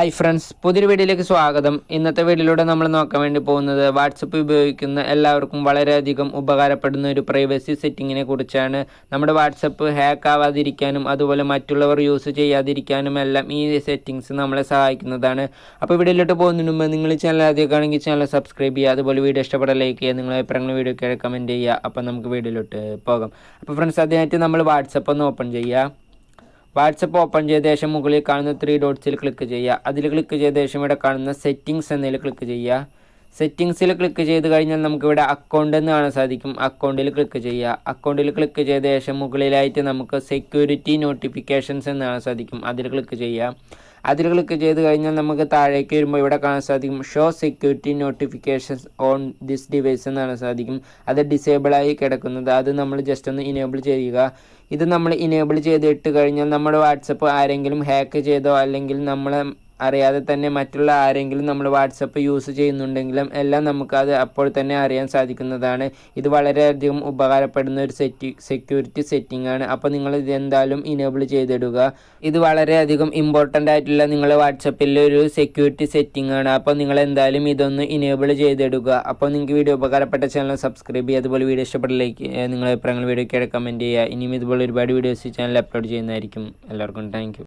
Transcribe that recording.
Hi friends പുതിയൊരു വീഡിയോയിലേക്ക് സ്വാഗതം. ഇന്നത്തെ വീഡിയോയിലൂടെ നമ്മൾ നോക്കാൻ വേണ്ടി പോകുന്നത് വാട്സപ്പ് ഉപയോഗിക്കുന്ന എല്ലാവർക്കും വളരെയധികം ഉപകാരപ്പെടുന്ന ഒരു പ്രൈവസി സെറ്റിങ്ങിനെ കുറിച്ചാണ്. നമ്മുടെ വാട്സപ്പ് ഹാക്ക് ആവാതിരിക്കാനും അതുപോലെ മറ്റുള്ളവർ യൂസ് ചെയ്യാതിരിക്കാനും എല്ലാം ഈ സെറ്റിങ്സ് നമ്മളെ സഹായിക്കുന്നതാണ്. അപ്പോൾ വീഡിയോയിലോട്ട് പോകുന്നതിന് മുമ്പ് നിങ്ങൾ ചാനൽ ആദ്യമൊക്കെയാണെങ്കിൽ ചാനൽ സബ്സ്ക്രൈബ് ചെയ്യുക അതുപോലെ വീഡിയോ ഇഷ്ടപ്പെട്ട ലൈക്ക് ചെയ്യുക നിങ്ങളെ അഭിപ്രായങ്ങൾ വീഡിയോ കമന്റ് ചെയ്യുക. അപ്പോൾ നമുക്ക് വീഡിയോയിലോട്ട് പോകാം. അപ്പോൾ ഫ്രണ്ട്സ് അതിനായിട്ട് നമ്മൾ വാട്സപ്പ് ഒന്ന് ഓപ്പൺ ചെയ്യുക. വാട്സപ്പ് ഓപ്പൺ ചെയ്ത ശേഷം മുകളിൽ കാണുന്ന ത്രീ ഡോട്ട്സിൽ ക്ലിക്ക് ചെയ്യുക. അതിൽ ക്ലിക്ക് ചെയ്ത ശേഷം ഇവിടെ കാണുന്ന സെറ്റിങ്സ് എന്നതിൽ ക്ലിക്ക് ചെയ്യുക. സെറ്റിങ്സിൽ ക്ലിക്ക് ചെയ്ത് കഴിഞ്ഞാൽ നമുക്കിവിടെ അക്കൗണ്ട് എന്ന് കാണാൻ സാധിക്കും. അക്കൗണ്ടിൽ ക്ലിക്ക് ചെയ്യുക. അക്കൗണ്ടിൽ ക്ലിക്ക് ചെയ്ത ശേഷം മുകളിലായിട്ട് നമുക്ക് സെക്യൂരിറ്റി നോട്ടിഫിക്കേഷൻസ് എന്ന് കാണാൻ സാധിക്കും. അതിൽ ക്ലിക്ക് ചെയ്യുക. അതിൽ ക്ലിക്ക് ചെയ്ത് കഴിഞ്ഞാൽ നമുക്ക് താഴേക്ക് വരുമ്പോൾ ഇവിടെ കാണാൻ സാധിക്കും. Show security notifications on this device എന്ന് കാണാൻ സാധിക്കും. അത് ഡിസേബിളായി കിടക്കുന്നത്. അത് നമ്മൾ ജസ്റ്റ് ഒന്ന് ഇനേബിൾ ചെയ്യുക. ഇത് നമ്മൾ ഇനേബിൾ ചെയ്തിട്ട് കഴിഞ്ഞാൽ നമ്മുടെ വാട്സപ്പ് ആരെങ്കിലും ഹാക്ക് ചെയ്തോ അല്ലെങ്കിൽ നമ്മളെ അറിയാതെ തന്നെ മറ്റുള്ള ആരെങ്കിലും നമ്മൾ വാട്സപ്പ് യൂസ് ചെയ്യുന്നുണ്ടെങ്കിലും എല്ലാം നമുക്കത് അപ്പോൾ തന്നെ അറിയാൻ സാധിക്കുന്നതാണ്. ഇത് വളരെയധികം ഉപകാരപ്പെടുന്ന ഒരു സെറ്റി സെക്യൂരിറ്റി സെറ്റിംഗ് ആണ്. അപ്പോൾ നിങ്ങൾ ഇത് എന്തായാലും ഇനേബിൾ ചെയ്തിടുക. ഇത് വളരെയധികം ഇമ്പോർട്ടന്റ് ആയിട്ടുള്ള നിങ്ങളുടെ വാട്സപ്പിലെ ഒരു സെക്യൂരിറ്റി സെറ്റിംഗ് ആണ്. അപ്പോൾ നിങ്ങൾ എന്തായാലും ഇതൊന്ന് ഇനേബിൾ ചെയ്തിടുക. അപ്പോൾ നിങ്ങൾക്ക് വീഡിയോ ഉപകാരപ്പെട്ട ചാനൽ സബ്സ്ക്രൈബ് ചെയ്യുക. അതുപോലെ വീഡിയോ ഇഷ്ടപ്പെട്ടിലേക്ക് നിങ്ങളെ അഭിപ്രായങ്ങൾ വീഡിയോ വീഡിയോയ്ക്ക് കമന്റ് ചെയ്യുക. ഇനിയും ഇതുപോലെ ഒരുപാട് വീഡിയോസ് ചാനൽ അപ്ലോഡ് ചെയ്യുന്നതായിരിക്കും. എല്ലാവർക്കും താങ്ക്